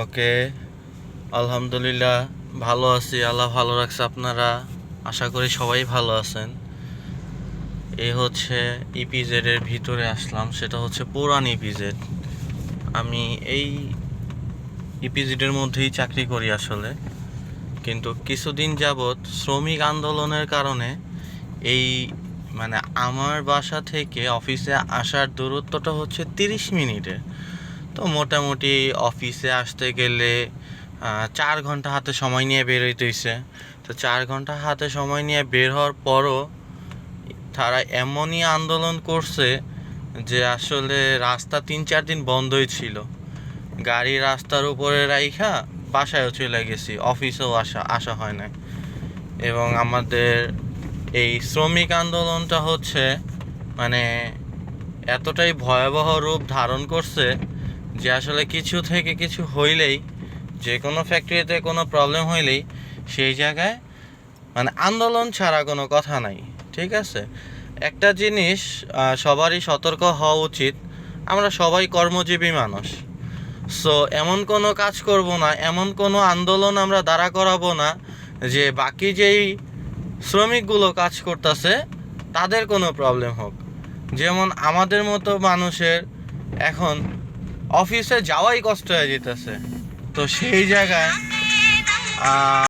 ওকে, আলহামদুলিল্লাহ ভালো আছি, আল্লাহ ভালো রাখছে আপনারা। আশা করি সবাই ভালো আছেন। এই হচ্ছে ইপিজেড এর ভিতরে আসলাম, সেটা হচ্ছে পুরান ইপিজেড আমি এই ইপিজেডের মধ্যেই চাকরি করি আসলে। কিন্তু কিছুদিন যাবৎ শ্রমিক আন্দোলনের কারণে এই মানে আমার বাসা থেকে অফিসে আসার দূরত্বটা হচ্ছে তিরিশ মিনিটের তো মোটামুটি অফিসে আসতে গেলে চার ঘণ্টা হাতে সময় নিয়ে বের হইতে হইছে। তো চার ঘণ্টা হাতে সময় নিয়ে বের হওয়ার পরও তারা এমনই আন্দোলন করছে যে আসলে রাস্তা তিন চার দিন বন্ধই ছিল। গাড়ি রাস্তার উপরে রাইখা বাসায়ও চলে গেছি, অফিসেও আসা আসা হয় না এবং আমাদের এই শ্রমিক আন্দোলনটা হচ্ছে মানে এতটাই ভয়াবহ রূপ ধারণ করছে যে আসলে কিছু থেকে কিছু হইলেই, যে কোনো ফ্যাক্টরিতে কোনো প্রবলেম হইলেই সেই জায়গায় মানে আন্দোলন ছাড়া কোনো কথা নাই, ঠিক আছে? একটা জিনিস সবারই সতর্ক হওয়া উচিত। আমরা সবাই কর্মজীবী মানুষ। সো এমন কোনো কাজ করব না, এমন কোনো আন্দোলন আমরা দাঁড়া করাবো না যে বাকি যেই শ্রমিকগুলো কাজ করতেছে, তাদের কোনো প্রবলেম হোক। যেমন আমাদের মতো মানুষের এখন অফিসে যাওয়াই কষ্ট হয়ে যেতেছে। তো সেই জায়গায়